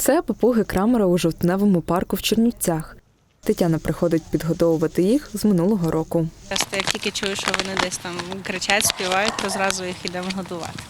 Це папуги крамера у жовтневому парку в Чернівцях. Тетяна приходить підгодовувати їх з минулого року. Часто як тільки чую, що вони десь там кричать, співають, то зразу їх йдемо годувати.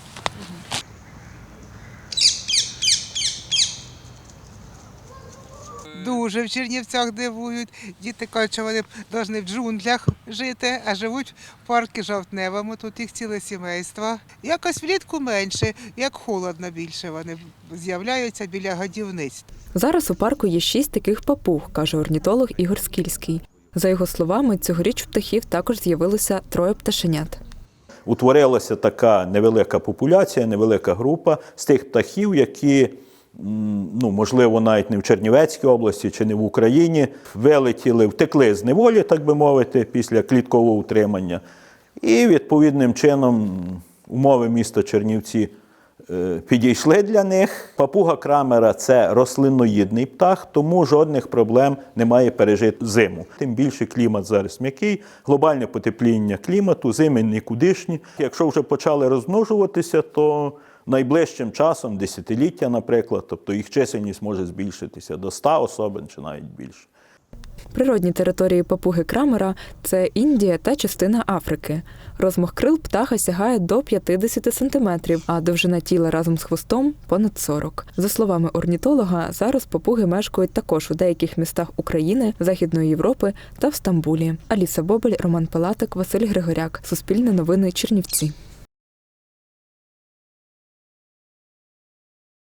Дуже в Чернівцях дивують. Діти кажуть, що вони повинні в джунглях жити, а живуть в парку жовтневому. Тут їх ціле сімейство. Якось влітку менше, як холодно більше вони з'являються біля годівниць. Зараз у парку є шість таких папуг, каже орнітолог Ігор Скільський. За його словами, цьогоріч у птахів також з'явилося троє пташенят. утворилася така невелика популяція, невелика група з тих птахів, які, ну, можливо, навіть не в Чернівецькій області чи не в Україні, вилетіли, втекли з неволі, так би мовити, після кліткового утримання. І відповідним чином умови міста Чернівці е, підійшли для них. Папуга крамера це рослинноїдний птах, тому жодних проблем немає пережити зиму. Тим більше клімат зараз м'який, глобальне потепління клімату, зими нікудишні. Якщо вже почали розмножуватися, то найближчим часом, десятиліття, наприклад, тобто їх чисельність може збільшитися до 100 особин чи навіть більше. Природні території папуги крамера це Індія та частина Африки. Розмах крил птаха сягає до 50 сантиметрів, а довжина тіла разом з хвостом понад 40. За словами орнітолога, зараз папуги мешкають також у деяких містах України, Західної Європи та в Стамбулі. Аліса Бобель, Роман Палатик, Василь Григоряк. Суспільне новини Чернівці.